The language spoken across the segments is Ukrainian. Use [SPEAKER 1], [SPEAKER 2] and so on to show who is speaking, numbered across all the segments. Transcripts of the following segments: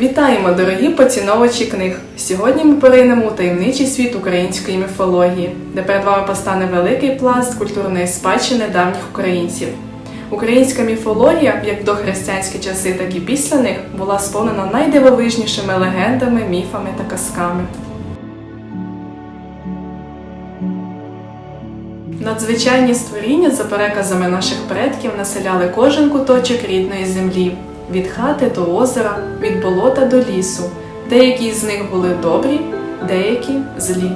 [SPEAKER 1] Вітаємо, дорогі поціновувачі книг! Сьогодні ми поринемо у таємничий світ української міфології, де перед вами постане великий пласт культурної спадщини давніх українців. Українська міфологія, як в дохристиянські часи, так і після них, була сповнена найдивовижнішими легендами, міфами та казками. Надзвичайні створіння, за переказами наших предків, населяли кожен куточок рідної землі від хати до озера, від болота до лісу. Деякі з них були добрі, деякі злі.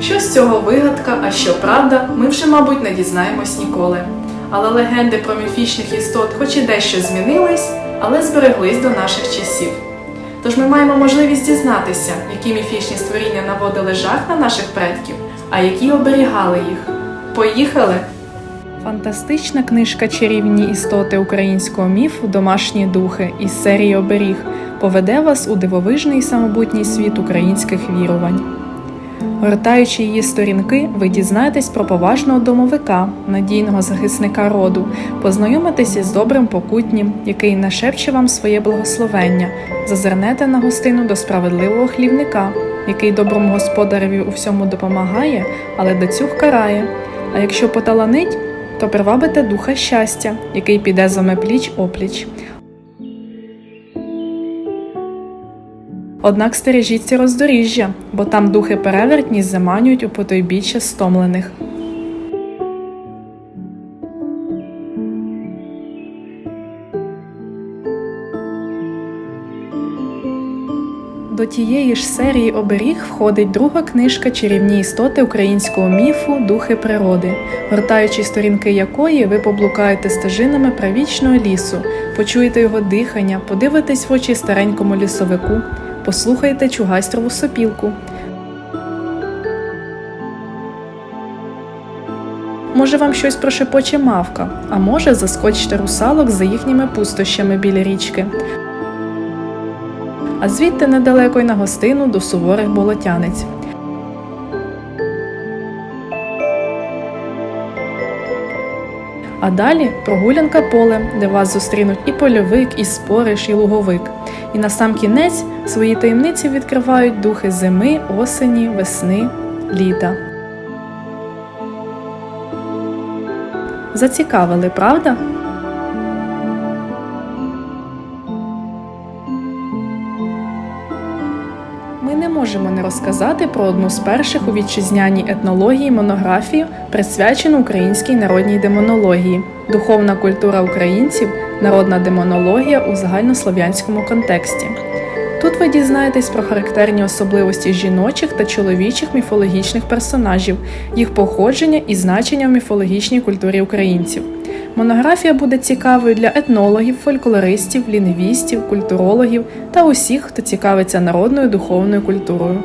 [SPEAKER 1] Що з цього вигадка, а що правда, ми вже, мабуть, не дізнаємось ніколи. Але легенди про міфічних істот, хоч і дещо змінились, але збереглись до наших часів. Тож ми маємо можливість дізнатися, які міфічні створіння наводили жах на наших предків, а які оберігали їх. Поїхали! Фантастична книжка Чарівні істоти українського міфу Домашні духи із серії Оберіг поведе вас у дивовижний самобутній світ українських вірувань. Гортаючи її сторінки, ви дізнаєтесь про поважного домовика, надійного захисника роду, познайомитесь із добрим покутнім, який нашепче вам своє благословення, зазирнете на гостину до справедливого хлівника, який доброму господареві у всьому допомагає, але дацюг карає. А якщо поталанить, то привабите духа щастя, який піде з вами пліч опліч. Однак стережіться роздоріжжя, бо там духи перевертні заманюють у потойбіччя стомлених. До тієї ж серії оберіг входить друга книжка Чарівні істоти українського міфу Духи природи, гортаючи сторінки якої ви поблукаєте стежинами правічного лісу, почуєте його дихання, подивитесь в очі старенькому лісовику, послухайте чугайстрову сопілку. Може, вам щось прошепоче мавка, а може заскочите русалок за їхніми пустощами біля річки. А звідти недалеко й на гостину до суворих болотянець. А далі прогулянка полем, де вас зустрінуть і польовик, і спориш, і луговик. І на сам кінець свої таємниці відкривають духи зими, осені, весни, літа. Зацікавили, правда? Можемо не розказати про одну з перших у вітчизняній етнології монографію, присвячену українській народній демонології, духовна культура українців, народна демонологія у загальнослов'янському контексті. Тут ви дізнаєтесь про характерні особливості жіночих та чоловічих міфологічних персонажів, їх походження і значення в міфологічній культурі українців. Монографія буде цікавою для етнологів, фольклористів, лінгвістів, культурологів та усіх, хто цікавиться народною духовною культурою.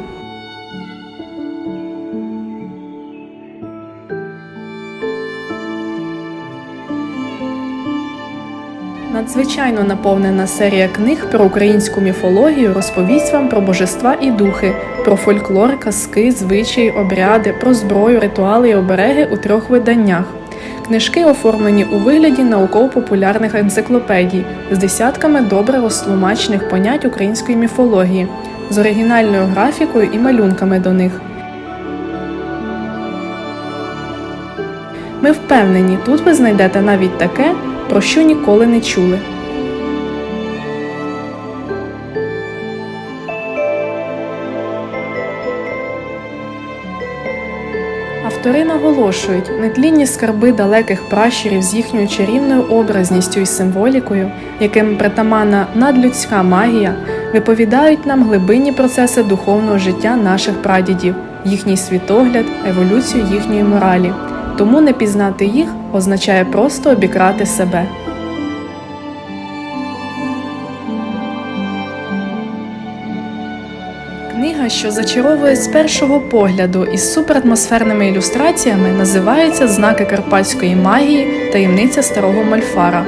[SPEAKER 1] Надзвичайно наповнена серія книг про українську міфологію розповість вам про божества і духи, про фольклор, казки, звичаї, обряди, про зброю, ритуали і обереги у трьох виданнях. Книжки оформлені у вигляді науково-популярних енциклопедій з десятками добре розтлумачених понять української міфології, з оригінальною графікою і малюнками до них. Ми впевнені, тут ви знайдете навіть таке, про що ніколи не чули. Автори наголошують, нетлінні скарби далеких пращурів з їхньою чарівною образністю і символікою, яким притаманна надлюдська магія, виповідають нам глибинні процеси духовного життя наших прадідів, їхній світогляд, еволюцію їхньої моралі. Тому не пізнати їх означає просто обікрати себе. Книга, що зачаровує з першого погляду із суператмосферними ілюстраціями, називається Знаки карпатської магії таємниця старого Мальфара.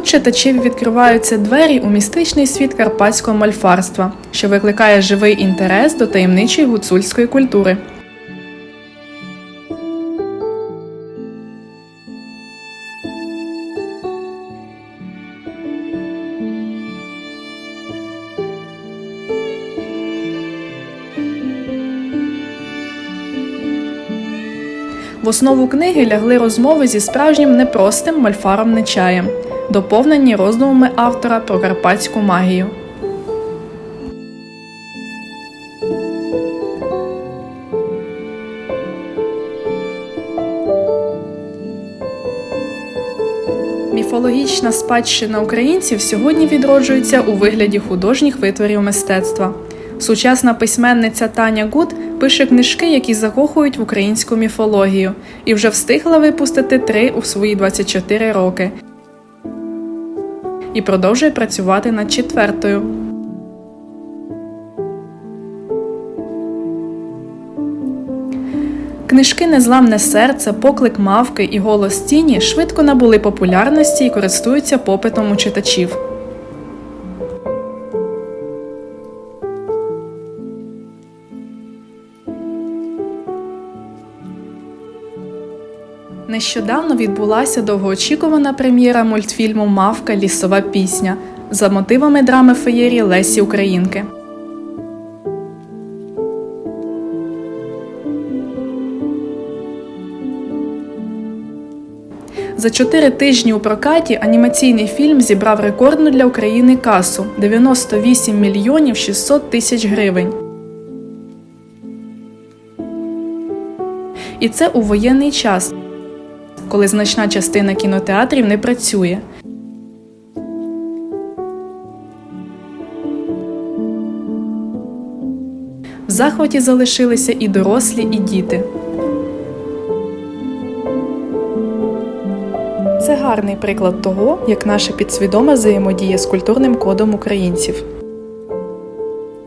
[SPEAKER 1] Тут читачеві відкриваються двері у містичний світ карпатського мальфарства, що викликає живий інтерес до таємничої гуцульської культури. В основу книги лягли розмови зі справжнім непростим мальфаром Нечаєм, доповнені роздумами автора про карпатську магію. Міфологічна спадщина українців сьогодні відроджується у вигляді художніх витворів мистецтва. Сучасна письменниця Таня Гуд пише книжки, які закохують в українську міфологію, і вже встигла випустити три у свої 24 роки. І продовжує працювати над четвертою. Книжки Незламне серце, поклик мавки і голос тіні швидко набули популярності і користуються попитом у читачів. Нещодавно відбулася довгоочікувана прем'єра мультфільму Мавка Лісова пісня за мотивами драми феєрії Лесі Українки. За чотири тижні у прокаті анімаційний фільм зібрав рекордну для України касу 98 мільйонів 600 тисяч гривень. І це у воєнний час, коли значна частина кінотеатрів не працює. В захваті залишилися і дорослі, і діти. Це гарний приклад того, як наша підсвідома взаємодіє з культурним кодом українців.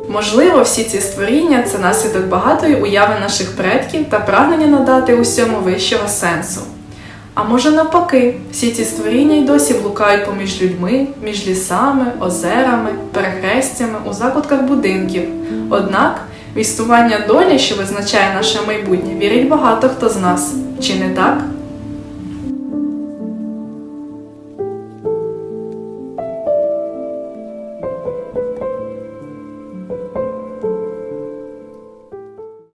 [SPEAKER 1] Можливо, всі ці створіння це наслідок багатої уяви наших предків та прагнення надати усьому вищого сенсу. А може навпаки, всі ці створіння й досі блукають поміж людьми, між лісами, озерами, перехрестями, у закутках будинків. Однак в існування долі, що визначає наше майбутнє, вірить багато хто з нас. Чи не так?